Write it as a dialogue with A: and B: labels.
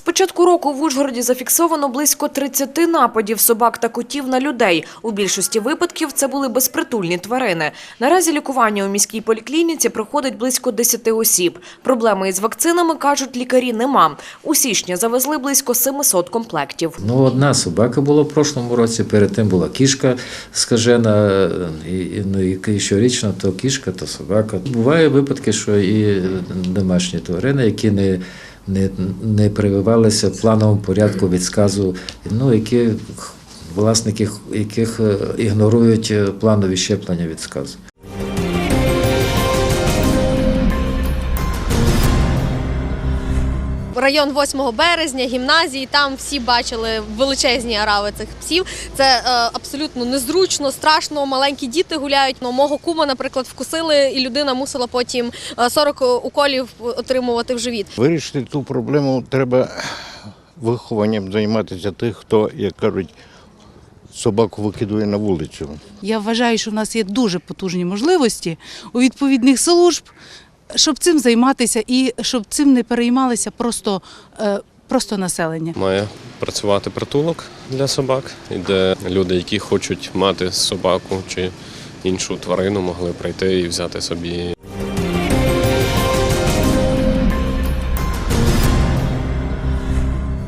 A: З початку року в Ужгороді зафіксовано близько 30 нападів собак та котів на людей. У більшості випадків це були безпритульні тварини. Наразі лікування у міській поліклініці проходить близько 10 осіб. Проблеми із вакцинами, кажуть лікарі, нема. У січні завезли близько 700 комплектів.
B: Ну, одна собака була в прошлому році, перед тим була кішка скажена, і, ну, і щорічно то кішка, то собака. Буває випадки, що і домашні тварини, які не, не, не прививалися в плановому порядку від сказу, ну, які власники яких е, ігнорують е, планові щеплення від сказу.
C: Район 8 березня, гімназії. Там всі бачили величезні арави цих псів. Це е, абсолютно незручно, страшно. Маленькі діти гуляють. Ну, мого кума, наприклад, вкусили, і людина мусила потім е, 40 уколів отримувати в живіт.
D: Вирішити ту проблему треба вихованням займатися тих, хто, як кажуть, собаку викидує на вулицю.
E: Я вважаю, що в нас є дуже потужні можливості у відповідних служб, щоб цим займатися і щоб цим не переймалися просто, е, просто населення.
F: Має працювати притулок для собак, де люди, які хочуть мати собаку чи іншу тварину, могли прийти і взяти собі